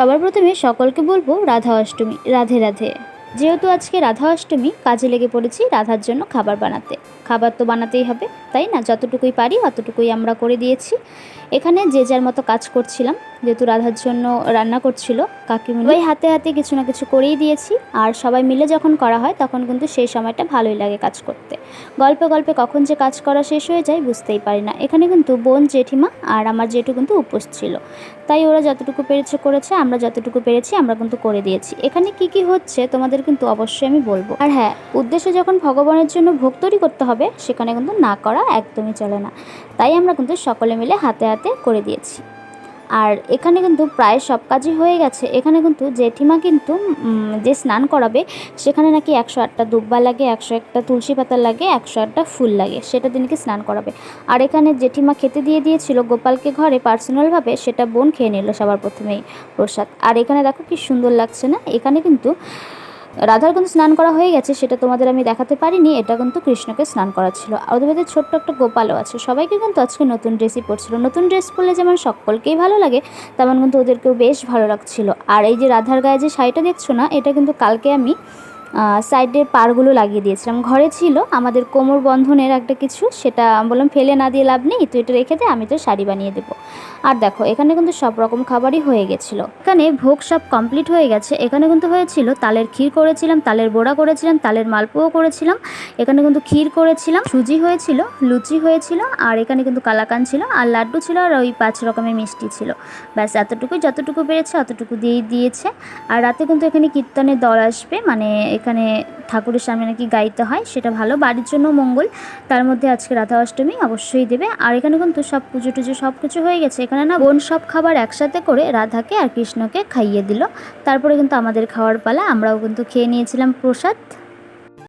সবার প্রথমে সকলকে বলব রাধা অষ্টমী রাধে রাধে। যেহেতু আজকে রাধা অষ্টমী কাজে লেগে পড়েছি রাধার জন্য খাবার বানাতে। খাবার তো বানাতেই হবে, তাই না? যতটুকুই পারি অতটুকুই আমরা করে দিয়েছি। এখানে যে যার মতো কাজ করছিলাম, যেহেতু রাধার জন্য রান্না করছিল ওই হাতে হাতে কিছু না কিছু করেই দিয়েছি। আর সবাই মিলে যখন করা হয়, তখন কিন্তু সেই সময়টা ভালোই লাগে কাজ করতে। গল্পে গল্পে কখন যে কাজ করা শেষ হয়ে যায়, বুঝতেই পারি না। এখানে কিন্তু বোন জেঠিমা আর আমার জেঠু কিন্তু উপোস ছিল। তাই ওরা যতটুকু পেরেছে করেছে, আমরা যতটুকু পেরেছি, আমরা কিন্তু করে দিয়েছি। এখানে কি কি হচ্ছে, তোমাদের কিন্তু অবশ্যই আমি বলব। আর হ্যাঁ উদ্দেশ্য যখন ভগবানের জন্য ভোগ তৈরি করতে হবে সেখানে কিন্তু না করা একদমই চলে না। তাই আমরা কিন্তু সকলে মিলে হাতে হাতে করে দিয়েছি। আর এখানে কিন্তু প্রায় সব কাজই হয়ে গেছে। এখানে কিন্তু জেঠিমা কিন্তু যে স্নান করাবে, সেখানে নাকি একশো আটটা দুব্বা লাগে, একশো একটা তুলসী পাতা লাগে, একশো আটটা ফুল লাগে, সেটা দিনকে স্নান করাবে। আর এখানে জেঠিমা খেতে দিয়ে দিয়েছিল গোপালকে ঘরে পার্সোনালভাবে, সেটা বোন খেয়ে নিল সবার প্রথমেই প্রসাদ। আর এখানে দেখো কি সুন্দর লাগছে না? এখানে কিন্তু রাধার কিন্তু স্নান করা হয়ে গেছে, সেটা তোমাদের আমি দেখাতে পারিনি, এটা কিন্তু কৃষ্ণকে স্নান করা ছিল। ওদের মধ্যে ছোট্ট একটা গোপালও আছে, সবাইকে কিন্তু আজকে নতুন ড্রেসই পরছিল। নতুন ড্রেস পরলে যেমন সকলকেই ভালো লাগে, তেমন কিন্তু ওদেরকেও বেশ ভালো লাগছিল। আর এই যে রাধার গায়ে যে শাড়িটা দেখছ না, এটা কিন্তু কালকে আমি সাইডের পাড়গুলো লাগিয়ে দিয়েছিলাম। ঘরে ছিল আমাদের কোমর বন্ধনের একটা কিছু, সেটা বললাম, ফেলে না দিয়ে লাভ নেই তো এটা রেখে দে, আমি তো শাড়ি বানিয়ে দেবো। আর দেখো, এখানে কিন্তু সব রকম খাবারই হয়ে গেছিল। এখানে ভোগ সব কমপ্লিট হয়ে গেছে। এখানে কিন্তু হয়েছিল তালের ক্ষীর করেছিলাম, তালের বড়া করেছিলাম, তালের মালপোও করেছিলাম। এখানে কিন্তু ক্ষীর করেছিলাম, সুজি হয়েছিল, লুচি হয়েছিল, আর এখানে কিন্তু কালাকান ছিল, আর লাড্ডু ছিল, আর ওই পাঁচ রকমের মিষ্টি ছিল। ব্যাস, এতটুকুই, যতটুকু পেরেছে, অতটুকু দিয়েই দিয়েছে। আর রাতে কিন্তু এখানে কীর্তনের দল আসবে মানে এখানে ঠাকুরের সামনে নাকি গাইতে হয়, সেটা ভালো। বাড়ির জন্য মঙ্গল, তার মধ্যে আজকে রাধা অষ্টমী অবশ্যই দেবে। আর এখানে কিন্তু সব পুজো টুজো সব কিছু হয়ে গেছে। এখানে না বোন সব খাবার একসাথে করে রাধাকে আর কৃষ্ণকে খাইয়ে দিল। তারপরে কিন্তু আমাদের খাওয়ার পালা, আমরাও কিন্তু খেয়ে নিয়েছিলাম প্রসাদ।